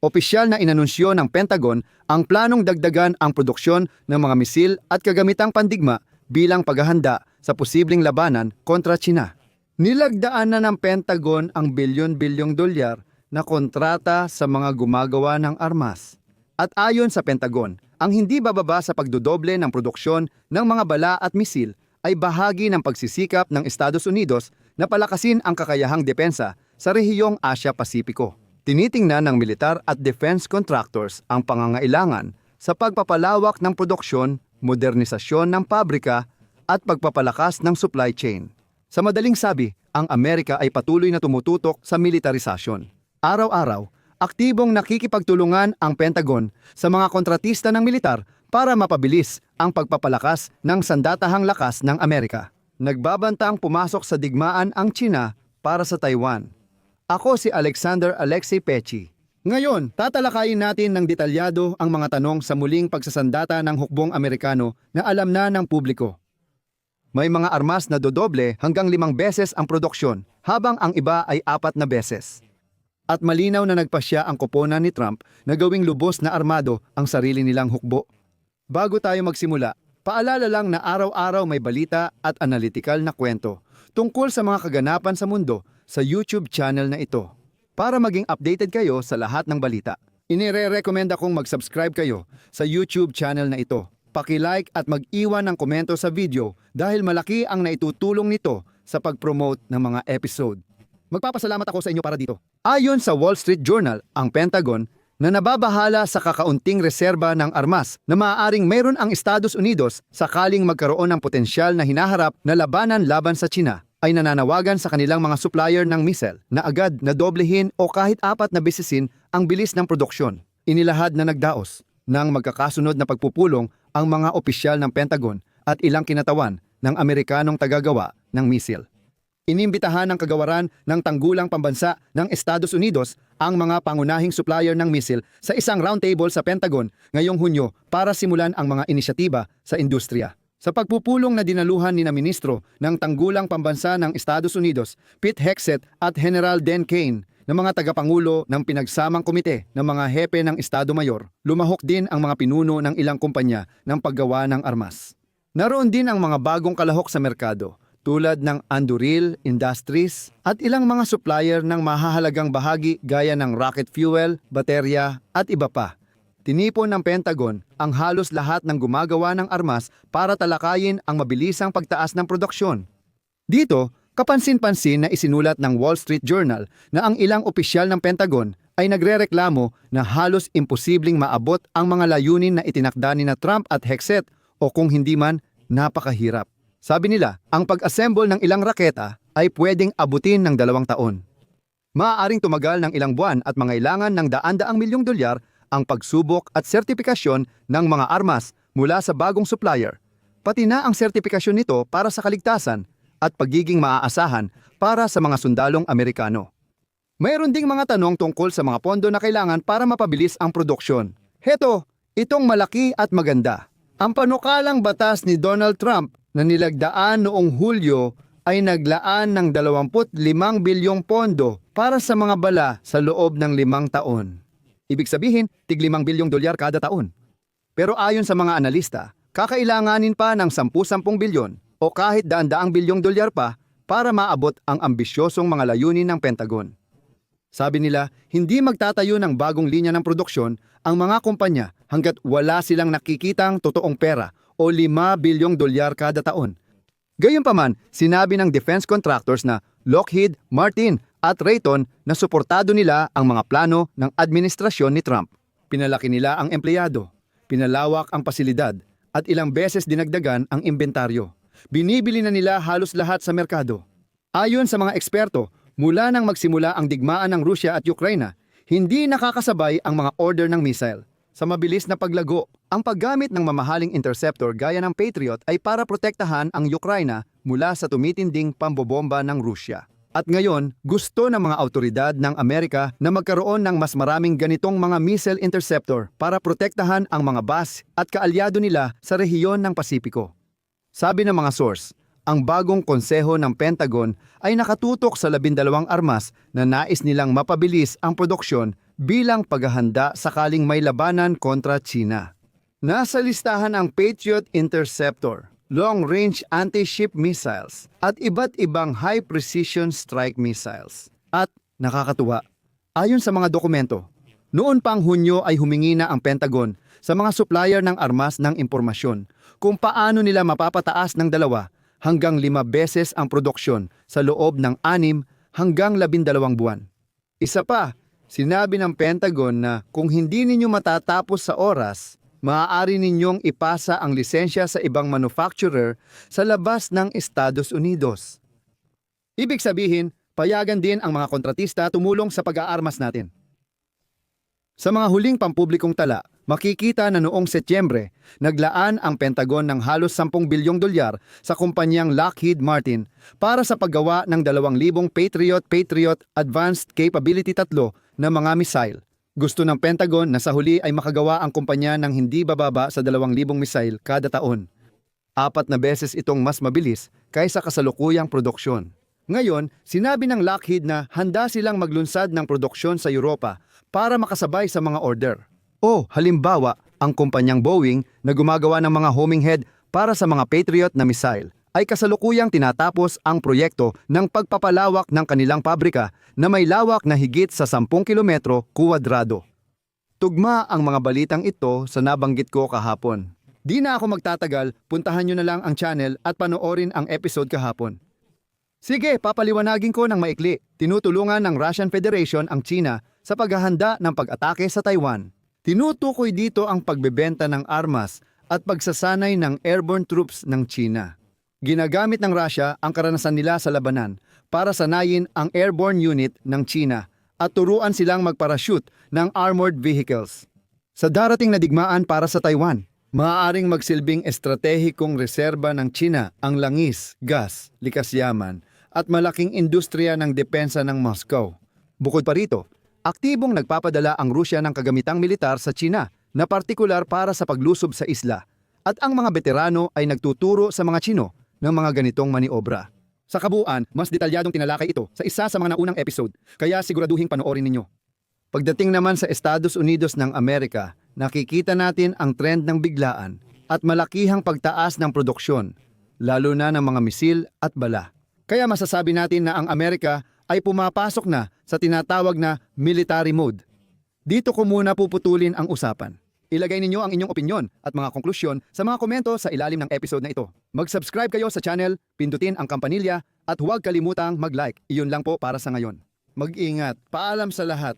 Opisyal na inanunsyo ng Pentagon ang planong dagdagan ang produksyon ng mga misil at kagamitang pandigma bilang paghahanda sa posibleng labanan kontra China. Nilagdaan na ng Pentagon ang bilyon-bilyong dolyar na kontrata sa mga gumagawa ng armas. At ayon sa Pentagon, ang hindi bababa sa pagdodoble ng produksyon ng mga bala at misil ay bahagi ng pagsisikap ng Estados Unidos na palakasin ang kakayahang depensa sa rehiyong Asia-Pasipiko. Tinitingnan ng militar at defense contractors ang pangangailangan sa pagpapalawak ng produksyon, modernisasyon ng pabrika at pagpapalakas ng supply chain. Sa madaling sabi, ang Amerika ay patuloy na tumututok sa militarisasyon. Araw-araw, aktibong nakikipagtulungan ang Pentagon sa mga kontratista ng militar para mapabilis ang pagpapalakas ng sandatahang lakas ng Amerika. Nagbabanta ang pumasok sa digmaan ang China para sa Taiwan. Ako si Alexander Alexei Pechi. Ngayon, tatalakayin natin ng detalyado ang mga tanong sa muling pagsasandata ng hukbong Amerikano na alam na ng publiko. May mga armas na dodoble hanggang limang beses ang produksyon, habang ang iba ay apat na beses. At malinaw na nagpasya ang koponan ni Trump na gawing lubos na armado ang sarili nilang hukbo. Bago tayo magsimula, paalala lang na araw-araw may balita at analytical na kwento tungkol sa mga kaganapan sa mundo sa YouTube channel na ito. Para maging updated kayo sa lahat ng balita, inire-recommend akong mag-subscribe kayo sa YouTube channel na ito. Paki-like at mag-iwan ng komento sa video dahil malaki ang naitutulong nito sa pag-promote ng mga episode. Magpapasalamat ako sa inyo para dito. Ayon sa Wall Street Journal, ang Pentagon na nababahala sa kakaunting reserba ng armas na maaaring mayroon ang Estados Unidos sakaling magkaroon ng potensyal na hinaharap na labanan laban sa China ay nananawagan sa kanilang mga supplier ng missile na agad na doblehin o kahit apat na besesin ang bilis ng produksyon. Inilahad na nagdaos ng magkakasunod na pagpupulong ang mga opisyal ng Pentagon at ilang kinatawan ng Amerikanong tagagawa ng missile. Inimbitahan ng kagawaran ng tanggulang pambansa ng Estados Unidos ang mga pangunahing supplier ng missile sa isang roundtable sa Pentagon ngayong Hunyo para simulan ang mga inisyatiba sa industriya. Sa pagpupulong na dinaluhan ni na ministro ng tanggulang pambansa ng Estados Unidos, Pete Hegseth at General Dan Kane, ng mga tagapangulo ng pinagsamang komite ng mga hepe ng Estado Mayor, lumahok din ang mga pinuno ng ilang kumpanya ng paggawa ng armas. Naroon din ang mga bagong kalahok sa merkado, tulad ng Anduril Industries at ilang mga supplier ng mahahalagang bahagi gaya ng rocket fuel, baterya at iba pa. Tinipon ng Pentagon ang halos lahat ng gumagawa ng armas para talakayin ang mabilisang pagtaas ng produksyon. Dito, kapansin-pansin na isinulat ng Wall Street Journal na ang ilang opisyal ng Pentagon ay nagrereklamo na halos imposibleng maabot ang mga layunin na itinakda ni na Trump at Hexet o kung hindi man, napakahirap. Sabi nila, ang pag-assemble ng ilang raketa ay pwedeng abutin ng dalawang taon. Maaaring tumagal ng ilang buwan at mangailangan ng daan-daang milyong dolyar ang pagsubok at sertipikasyon ng mga armas mula sa bagong supplier, pati na ang sertipikasyon nito para sa kaligtasan at pagiging maaasahan para sa mga sundalong Amerikano. Mayroon ding mga tanong tungkol sa mga pondo na kailangan para mapabilis ang produksyon. Heto, itong malaki at maganda. Ang panukalang batas ni Donald Trump na nilagdaan noong Hulyo ay naglaan ng 25 bilyong pondo para sa mga bala sa loob ng limang taon. Ibig sabihin, tig 5 bilyong dolyar kada taon. Pero ayon sa mga analista, kakailanganin pa ng 10-10 bilyon o kahit daan-daang bilyong dolyar pa para maabot ang ambisyosong mga layunin ng Pentagon. Sabi nila, hindi magtatayo ng bagong linya ng produksyon ang mga kumpanya hanggat wala silang nakikitang totoong pera o 5 bilyong dolyar kada taon. Gayunpaman, sinabi ng defense contractors na Lockheed, Martin at Raytheon na suportado nila ang mga plano ng administrasyon ni Trump. Pinalaki nila ang empleyado, pinalawak ang pasilidad at ilang beses dinagdagan ang inventaryo. Binibili na nila halos lahat sa merkado. Ayon sa mga eksperto, mula nang magsimula ang digmaan ng Rusya at Ukraina, hindi nakakasabay ang mga order ng missile. Sa mabilis na paglago, ang paggamit ng mamahaling interceptor gaya ng Patriot ay para protektahan ang Ukraina mula sa tumitinding pambobomba ng Rusya. At ngayon, gusto ng mga autoridad ng Amerika na magkaroon ng mas maraming ganitong mga missile interceptor para protektahan ang mga base at kaalyado nila sa rehiyon ng Pasipiko. Sabi ng mga source, ang bagong konseho ng Pentagon ay nakatutok sa labindalawang armas na nais nilang mapabilis ang produksyon bilang paghahanda sakaling may labanan kontra China. Nasa listahan ang Patriot Interceptor, long-range anti-ship missiles, at iba't ibang high-precision strike missiles. At nakakatuwa, ayon sa mga dokumento, noon pang Hunyo ay humingi na ang Pentagon sa mga supplier ng armas ng impormasyon kung paano nila mapapataas ng dalawa hanggang lima beses ang produksyon sa loob ng anim hanggang labindalawang buwan. Isa pa, sinabi ng Pentagon na kung hindi ninyo matatapos sa oras, maaari ninyong ipasa ang lisensya sa ibang manufacturer sa labas ng Estados Unidos. Ibig sabihin, payagan din ang mga kontratista tumulong sa pag-aarmas natin. Sa mga huling pampublikong tala, makikita na noong Setyembre, naglaan ang Pentagon ng halos 10 bilyong dolyar sa kumpanyang Lockheed Martin para sa paggawa ng 2,000 Patriot Patriot Advanced Capability 3 na mga missile. Gusto ng Pentagon na sa huli ay makagawa ang kumpanya ng hindi bababa sa 2,000 missile kada taon. Apat na beses itong mas mabilis kaysa kasalukuyang produksyon. Ngayon, sinabi ng Lockheed na handa silang maglunsad ng produksyon sa Europa para makasabay sa mga order. O halimbawa, ang kumpanyang Boeing na gumagawa ng mga homing head para sa mga Patriot na missile ay kasalukuyang tinatapos ang proyekto ng pagpapalawak ng kanilang pabrika na may lawak na higit sa 10 kilometro kuwadrado. Tugma ang mga balitang ito sa nabanggit ko kahapon. Di na ako magtatagal, puntahan nyo na lang ang channel at panoorin ang episode kahapon. Sige, papaliwanagin ko ng maikli. Tinutulungan ng Russian Federation ang China sa paghahanda ng pag-atake sa Taiwan. Tinutukoy dito ang pagbebenta ng armas at pagsasanay ng airborne troops ng China. Ginagamit ng Russia ang karanasan nila sa labanan para sanayin ang airborne unit ng China at turuan silang magparachute ng armored vehicles. Sa darating na digmaan para sa Taiwan, maaaring magsilbing estratehikong reserba ng China ang langis, gas, likas yaman at malaking industriya ng depensa ng Moscow. Bukod pa rito, aktibong nagpapadala ang Rusya ng kagamitang militar sa China na partikular para sa paglusob sa isla at ang mga veterano ay nagtuturo sa mga Chino ng mga ganitong maniobra. Sa kabuuan, mas detalyadong tinalakay ito sa isa sa mga naunang episode, kaya siguraduhin panoorin ninyo. Pagdating naman sa Estados Unidos ng Amerika, nakikita natin ang trend ng biglaan at malakihang pagtaas ng produksyon, lalo na ng mga misil at bala. Kaya masasabi natin na ang Amerika ay pumapasok na sa tinatawag na military mode. Dito ko muna puputulin ang usapan. Ilagay ninyo ang inyong opinyon at mga konklusyon sa mga komento sa ilalim ng episode na ito. Mag-subscribe kayo sa channel, pindutin ang kampanilya at huwag kalimutang mag-like. Iyon lang po para sa ngayon. Mag-ingat. Paalam sa lahat.